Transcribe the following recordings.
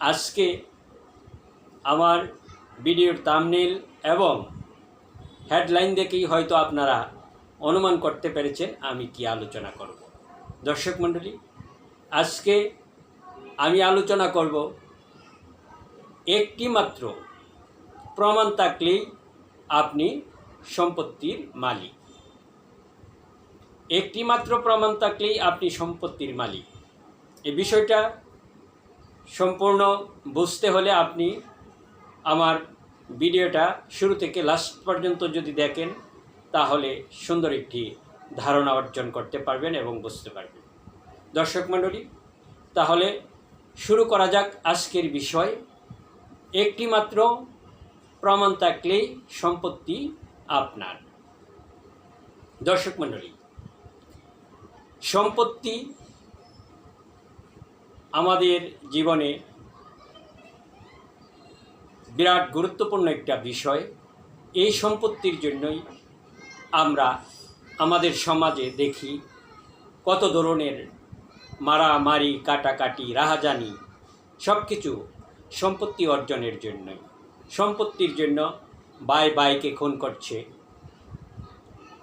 আজকে আমার ভিডিওর তামনেল এবং হেডলাইন দেখেই হয়তো আপনারা অনুমান করতে পেরেছেন আমি কি আলোচনা করব। দর্শক মণ্ডলী, আজকে আমি আলোচনা করব একটি মাত্র প্রমাণ থাকলেই আপনি সম্পত্তির মালিক। একটি মাত্র প্রমাণ থাকলেই আপনি সম্পত্তির মালিক। এই বিষয়টা সম্পূর্ণ বুঝতে হলে আপনি আমার ভিডিওটা শুরু থেকে লাস্ট পর্যন্ত যদি দেখেন, তাহলে সুন্দর একটি ধারণা অর্জন করতে পারবেন এবং বুঝতে পারবেন। দর্শক মণ্ডলী, তাহলে শুরু করা যাক আজকের বিষয়। একটি মাত্র প্রমাণ থাকলেই সম্পত্তি আপনার। দর্শক মণ্ডলী, সম্পত্তি আমাদের জীবনে বিরাট গুরুত্বপূর্ণ একটা বিষয়। এই সম্পত্তির জন্যই আমরা আমাদের সমাজে দেখি কত ধরনের মারামারি, কাটাকাটি, রাহাজানি সব কিছু সম্পত্তি অর্জনের জন্যই। সম্পত্তির জন্য বাই বাইকে খুন করছে,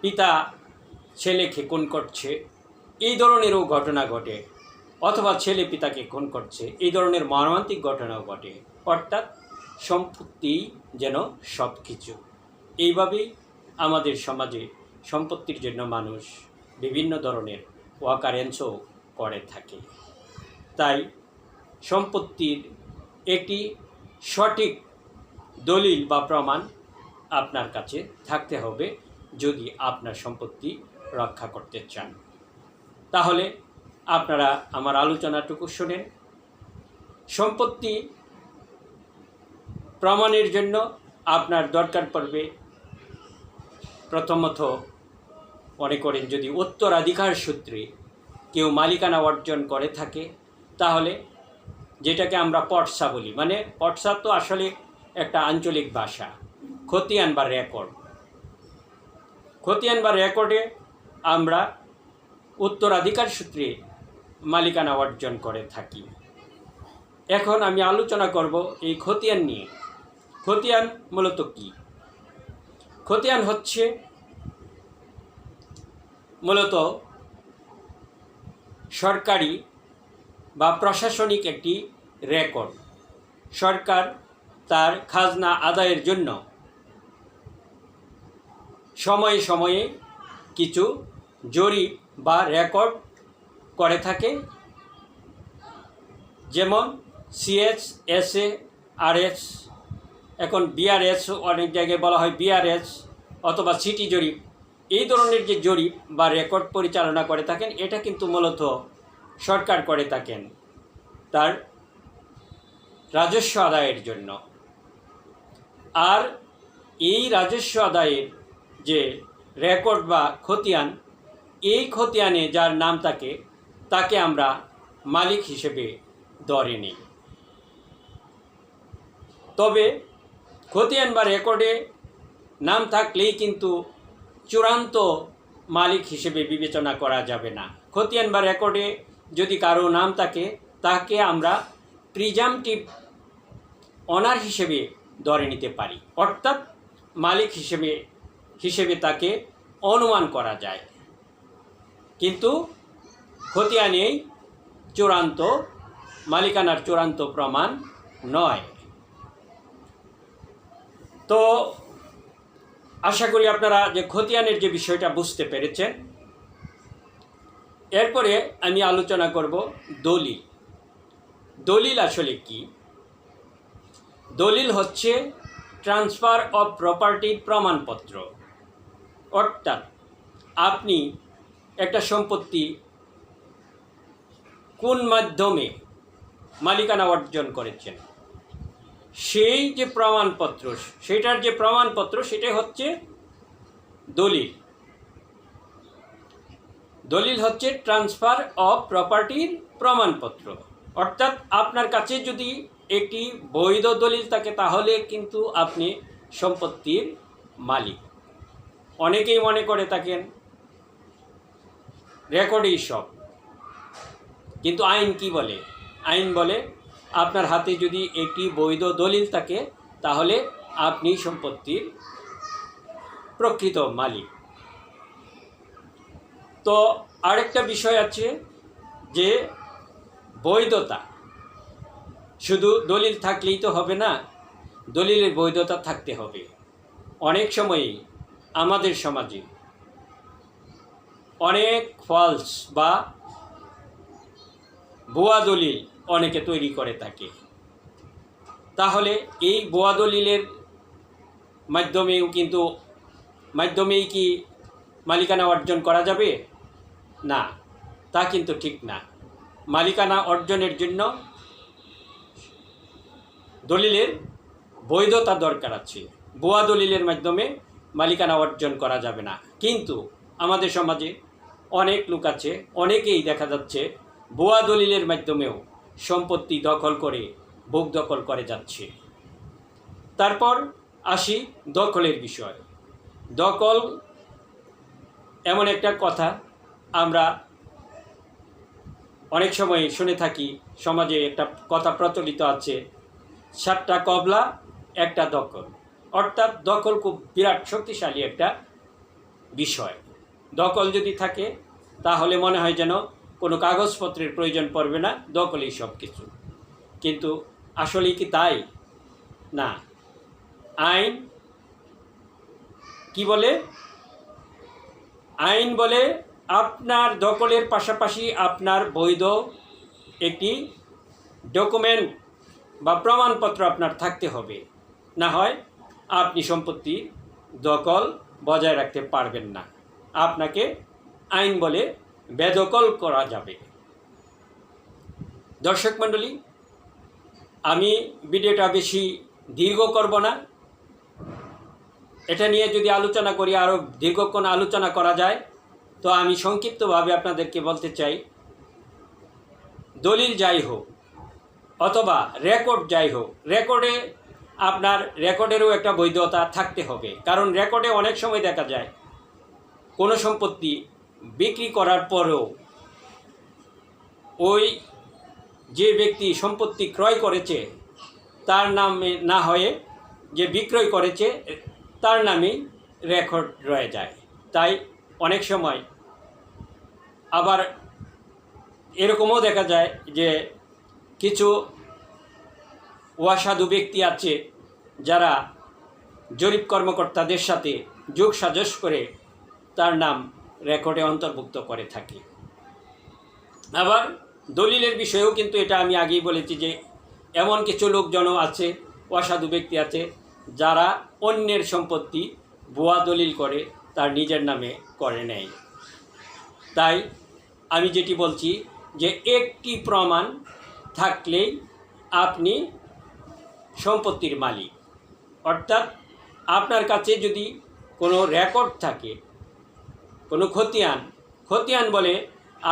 পিতা ছেলেকে খুন করছে। এই ধরনেরও ঘটনা ঘটে। অথবা ছেলে পিতাকে খুন করছে, এই ধরনের মর্মান্তিক ঘটনাও ঘটে। অর্থাৎ সম্পত্তি যেন সব কিছু এইভাবেই আমাদের সমাজে সম্পত্তির জন্য মানুষ বিভিন্ন ধরনের ওয়াকারেন্সও করে থাকে। তাই সম্পত্তির একটি সঠিক দলিল বা প্রমাণ আপনার কাছে থাকতে হবে যদি আপনার সম্পত্তি রক্ষা করতে চান। তাহলে আপনারা আমার আলোচনাটুকু শোনেন। সম্পত্তি প্রমাণের জন্য আপনার দরকার পড়বে। প্রথমত, মনে করেন যদি উত্তরাধিকার সূত্রে কেউ মালিকানা অর্জন করে থাকে, তাহলে যেটাকে আমরা পটসা বলি মানে পটসা তো আসলে একটা আঞ্চলিক ভাষা, খতিয়ান বা রেকর্ড। খতিয়ান বা রেকর্ডে আমরা উত্তরাধিকার সূত্রে মালিকানা অর্জন করে থাকি। এখন আমি আলোচনা করব এই খতিয়ান নিয়ে। খতিয়ান মূলত কি? খতিয়ান হচ্ছে মূলত সরকারি বা প্রশাসনিক একটি রেকর্ড। সরকার তার খাজনা আদায়ের জন্য সময়ে সময়ে কিছু জরিপ বা রেকর্ড করে থাকে। যেমন CS S A R S এখন বিআরএস অনেক জায়গায় বলা হয় বিআরএস অথবা সিটি জরিপ। এই ধরনের যে জরিপ বা রেকর্ড পরিচালনা করে থাকেন, এটা কিন্তু মূলত সরকার করে থাকেন তার রাজস্ব আদায়ের জন্য। আর এই রাজস্ব আদায়ের যে রেকর্ড বা খতিয়ান, এই খতিয়ানে যার নাম থাকে তাকে আমরা মালিক হিসেবে ধরে নিই। তবে খতিয়ান বা রেকর্ডে নাম থাকলেই কিন্তু চূড়ান্ত মালিক হিসেবে বিবেচনা করা যাবে না। খতিয়ান বা রেকর্ডে যদি কারও নাম থাকে, তাকে আমরা প্রিজামটিভ অনার হিসেবে ধরে নিতে পারি। অর্থাৎ মালিক হিসেবে হিসেবে তাকে অনুমান করা যায়। কিন্তু খতিয়ানেই চূড়ান্ত, মালিকানার চূড়ান্ত প্রমাণ নয়। তো আশা করি আপনারা যে খতিয়ানের যে বিষয়টা বুঝতে পেরেছেন, এরপরে আমি আলোচনা করব দলিল। দলিল আসলে কি? দলিল হচ্ছে ট্রান্সফার অফ প্রপার্টির প্রমাণপত্র। অর্থাৎ আপনি একটা সম্পত্তি কোন মাধ্যমে মালিকানা অর্জন করেছেন? সেই যে প্রমাণপত্র, সেটার যে প্রমাণপত্র, সেটাই হচ্ছে দলিল। দলিল হচ্ছে ট্রান্সফার অফ প্রপার্টির প্রমাণপত্র। অর্থাৎ আপনার কাছে যদি একটি বৈধ দলিল থাকে, তাহলে কিন্তু আপনি সম্পত্তির মালিক। অনেকেই মনে করে থাকেন, রেকর্ডেই সব। কিন্তু আইন কি বলে? আইন বলে আপনার হাতে যদি একটি বৈধ দলিল থাকে, তাহলে আপনি সম্পত্তির প্রকৃত মালিক। তো আরেকটা বিষয় আছে যে বৈধতা, শুধু দলিল থাকলেই তো হবে না, দলিলের বৈধতা থাকতে হবে। অনেক সময়ই আমাদের সমাজে অনেক ফলস বা ভুয়া দলিল অনেকে তৈরি করে থাকে তাহলে এই ভুয়া দলিলের মাধ্যমেও কিন্তু, মাধ্যমেই কি মালিকানা অর্জন করা যাবে? না, তা কিন্তু ঠিক না। মালিকানা অর্জনের জন্য দলিলের বৈধতা দরকার আছে। ভুয়া দলিলের মাধ্যমে মালিকানা অর্জন করা যাবে না। কিন্তু আমাদের সমাজে অনেক লোক আছে, অনেকেই দেখা যাচ্ছে ভুয়া দলিলের মাধ্যমেও সম্পত্তি দখল করে, ভোগ দখল করে যাচ্ছে। তারপর আসি দখলের বিষয়। দখল এমন একটা কথা আমরা অনেক সময় শুনে থাকি, সমাজে একটা কথা প্রচলিত আছে, সাতটা কবলা, একটা দখল। অর্থাৎ দখল খুব বিরাট শক্তিশালী একটা বিষয়। দখল যদি থাকে, তাহলে মনে হয় যেন কোনো কাগজপত্রের প্রয়োজন পড়বে না, দখলেই সব কিছু কিন্তু আসলে কি তাই? না। আইন কি বলে? আইন বলে আপনার দখলের পাশাপাশি আপনার বৈধ একটি ডকুমেন্ট বা প্রমাণপত্র আপনার থাকতে হবে। না হয় আপনি সম্পত্তি দখল বজায় রাখতে পারবেন না। আপনাকে আইন বলে বেদখল করা যাবে। দর্শক মণ্ডলী, আমি ভিডিওটা বেশি দীর্ঘ করব না। এটা নিয়ে যদি আলোচনা করি আরও দীর্ঘক্ষণ আলোচনা করা যায়, তো আমি সংক্ষিপ্তভাবে আপনাদেরকে বলতে চাই, দলিল যাই হোক অথবা রেকর্ড যাই হোক, রেকর্ডে আপনার রেকর্ডেরও একটা বৈধতা থাকতে হবে। কারণ রেকর্ডে অনেক সময় দেখা যায়, কোনো সম্পত্তি বিক্রি করার পরেও ওই যে ব্যক্তি সম্পত্তি ক্রয় করেছে, তার নামে না হয়ে যে বিক্রয় করেছে, তার নামেই রেকর্ড রয়ে যায়। তাই অনেক সময় আবার এরকমও দেখা যায় যে কিছু অসাধু ব্যক্তি আছে যারা জরিপ কর্মকর্তাদের সাথে যোগ সাজস করে তার নাম রেকর্ডে অন্তর্ভুক্ত করে থাকে। আবার দলিলের বিষয়েও কিন্তু এটা আমি আগেই বলেছি যে এমন কিছু লোকজনও আছে, অসাধু ব্যক্তি আছে, যারা অন্যের সম্পত্তি ভুয়া দলিল করে, তার নিজের নামে করে নেয়। তাই আমি যেটি বলছি যে একটি প্রমাণ থাকলেই আপনি সম্পত্তির মালিক। অর্থাৎ আপনার কাছে যদি কোনো রেকর্ড থাকে কোনো খতিয়ান? খতিয়ান বলে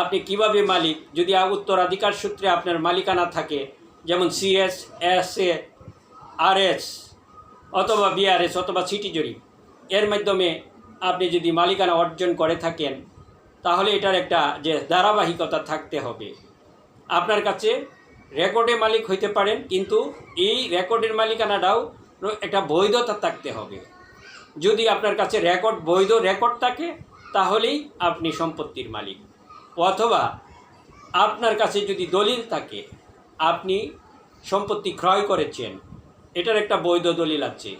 আপনি কীভাবে মালিক? যদি উত্তরাধিকার সূত্রে আপনার মালিকানা থাকে, যেমন CS S A R S অথবা বিআরএস অথবা সিটি জরিপ, এর মাধ্যমে আপনি যদি মালিকানা অর্জন করে থাকেন, তাহলে এটার একটা যে ধারাবাহিকতা থাকতে হবে। আপনার কাছে রেকর্ডে মালিক হইতে পারেন, কিন্তু এই রেকর্ডের মালিকানাটাও একটা বৈধতা থাকতে হবে। যদি আপনার কাছে রেকর্ড, বৈধ রেকর্ড থাকে তাহলেই আপনি সম্পত্তির মালিক। অথবা আপনার কাছে যদি দলিল থাকে, আপনি সম্পত্তি ক্রয় করেছেন, এটার একটা বৈধ দলিল আছে।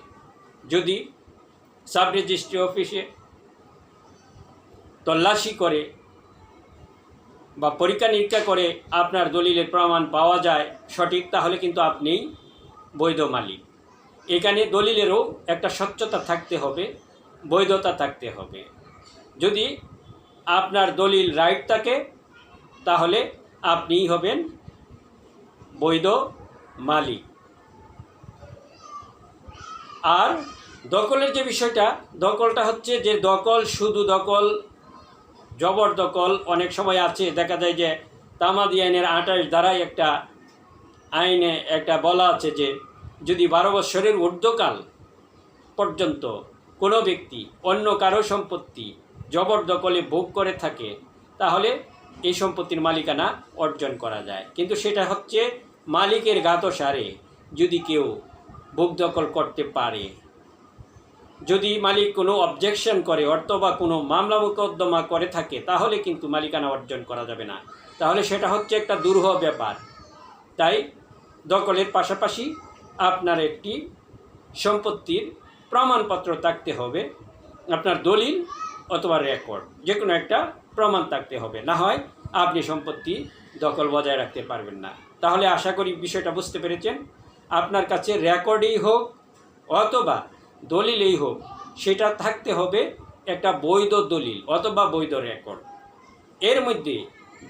যদি সাব রেজিস্ট্রি অফিসে তল্লাশি করে বা পরীক্ষা নিরীক্ষা করে আপনার দলিলের প্রমাণ পাওয়া যায় সঠিক, তাহলে কিন্তু আপনিই বৈধ মালিক। এখানে দলিলেরও একটা স্বচ্ছতা থাকতে হবে, বৈধতা থাকতে হবে। যদি আপনার দলিল রাইট থাকে, তাহলে আপনিই হবেন বৈধ মালিক। আর দখলের যে বিষয়টা, দখলটা হচ্ছে যে দখল শুধু দখল জবরদখল অনেক সময় আছে। দেখা যায় যে তামাদি আইনের আঠাশ দ্বারাই একটা আইনে একটা বলা আছে যে যদি বারো বৎসরের ঊর্ধ্বকাল পর্যন্ত কোনো ব্যক্তি অন্য কারও সম্পত্তি জবরদখলে ভোগ করে থাকে, তাহলে এই সম্পত্তির মালিকানা অর্জন করা যায়। কিন্তু সেটা হচ্ছে মালিকের গাতসারে, যদি কেউ ভোগ দখল করতে পারে। যদি মালিক কোনো অবজেকশন করে, অথবা কোনো মামলা মোকদ্দমা করে থাকে, তাহলে কিন্তু মালিকানা অর্জন করা যাবে না। তাহলে সেটা হচ্ছে একটা দুরূহ ব্যাপার। তাই দখলের পাশাপাশি আপনার একটি সম্পত্তির প্রমাণপত্র থাকতে হবে। আপনার দলিল অথবা রেকর্ড যে কোনো একটা প্রমাণ থাকতে হবে। না হয় আপনি সম্পত্তি দখল বজায় রাখতে পারবেন না। তাহলে আশা করি বিষয়টা বুঝতে পেরেছেন। আপনার কাছে রেকর্ডেই হোক অথবা দলিলেই হোক, সেটা থাকতে হবে একটা বৈধ দলিল অথবা বৈধ রেকর্ড এর মধ্যে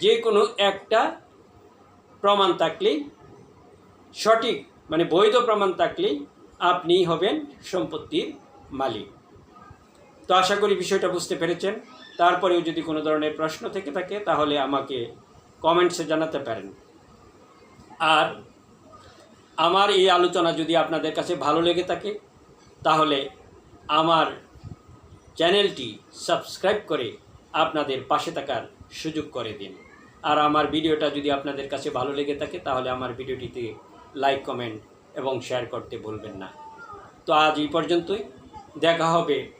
যে কোনো একটা প্রমাণ থাকলেই, সঠিক মানে বৈধ প্রমাণ থাকলেই আপনি হবেন সম্পত্তির মালিক। তো আশা করি বিষয়টা বুঝতে পেরেছেন। তারপরেও যদি কোনো ধরনের প্রশ্ন থেকে থাকে, তাহলে আমাকে কমেন্টসে জানাতে পারেন। আর আমার এই আলোচনা যদি আপনাদের কাছে ভালো লেগে থাকে, তাহলে আমার চ্যানেলটি সাবস্ক্রাইব করে আপনাদের পাশে থাকার সুযোগ করে দিন। আর আমার ভিডিওটা যদি আপনাদের কাছে ভালো লেগে থাকে, তাহলে আমার ভিডিওটিতে লাইক, কমেন্ট এবং শেয়ার করতে ভুলবেন না। তো আজ এই পর্যন্তই। দেখা হবে